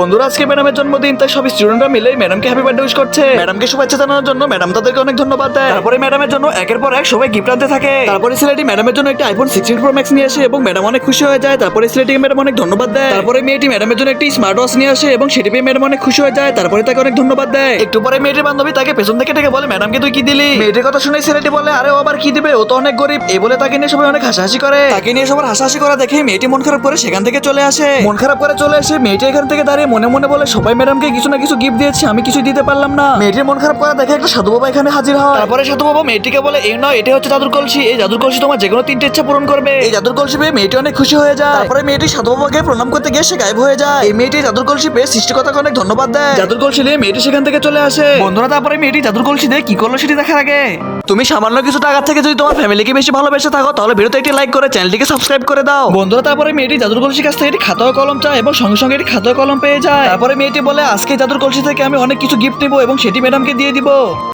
বন্ধুরা আজকে ম্যাডামের জন্মদিন তাই সব স্টুডেন্টরা মিলে ম্যাডামকে হ্যাপি বার্থডে উইশ করছে। ম্যাডামকে শুভেচ্ছা জানানোর জন্য ম্যাডাম তাদেরকে অনেক ধন্যবাদ দেয়। তারপরে ম্যাডামের জন্য একের পর এক সবাই গিফট আনতে থাকে। তারপরে ছেলেটি ম্যাডামের জন্য একটা আইফোন সিক্সটিন প্রো ম্যাক্স নিয়ে আসে এবং ম্যাডাম অনেক খুশি হয়ে যায়। তারপরে ছেলেটিকে ম্যাডাম অনেক ধন্যবাদ দেয়। তারপরে মেয়েটি ম্যাডামের জন্য একটি স্মার্ট ওয়াচ নিয়ে আসে এবং সেটি পেয়ে ম্যাডাম অনেক খুশি হয়ে যায়। তারপরে তাকে অনেক ধন্যবাদ দেয়। একটু পরে মেয়েটির বান্ধবী তাকে পেছন থেকে ডেকে বলে ম্যাডামকে তুই কি দিলি? মেয়েটির কথা শুনে ছেলেটি বলে আরে ও আবার কি দিবে? ও তো অনেক গরিব। এই বলে তাকে নিয়ে সবাই অনেক হাসাহাসি করে। তাকে নিয়ে সবার হাসাহাসি করা দেখে মেয়েটি মন খারাপ করে সেখান থেকে চলে আসে। মন খারাপ করে চলে আসে মেয়েটি এখান থেকে দাঁড়িয়ে মনে মনে বলে সবাই ম্যাডামকে কিছু না কিছু গিফট দিয়েছে আমি কিছু দিতে পারলাম না। মেয়েটির মন খারাপ করা দেখে একটা সাধু বাবা এখানে হাজির হয়। তারপরে সাধু বাবা মেয়েটিকে বলে এই নয় এটা হচ্ছে জাদুর কলসি। এই জাদুর কলসি তোমার যে কোনো তিনটে ইচ্ছা পূরণ করবে। এই জাদুর কলসি পেয়ে মেয়েটি অনেক খুশি হয়ে যায়। তারপরে মেয়েটি সাধু বাবাকে প্রণাম করতে গিয়ে সে গায়েব হয়ে যায়। এই মেয়েটি জাদুর কলসি পেয়ে সৃষ্টিকর্তাকে অনেক ধন্যবাদ দেয়। জাদুর কলসি নিয়ে মেয়েটি সেখান থেকে চলে আসে। বন্ধুরা তারপরে মেয়েটি জাদুর কলসি দিয়ে কি করল সেটি দেখার আগে। তুমি সামান্য কিছু টাকা থেকে যদি তোমার ফ্যামিলিকে বেশি ভালোবেসে থাকো তাহলে ভিডিওতে একটি লাইক করে চ্যানেলটিকে সাবস্ক্রাইব করে দাও। বন্ধুরা তারপরে মেয়েটি জাদুর কলসির কাছ থেকে একটি খাতা কলম চায় এবং সঙ্গে সঙ্গে একটি খাতা কলম পেয়ে যায়। তারপরে মেয়েটি বলে, আজকে জাদুর কলসি থেকে আমি অনেক কিছু গিফট নিবো এবং সেটি ম্যাডামকে দিয়ে দিব।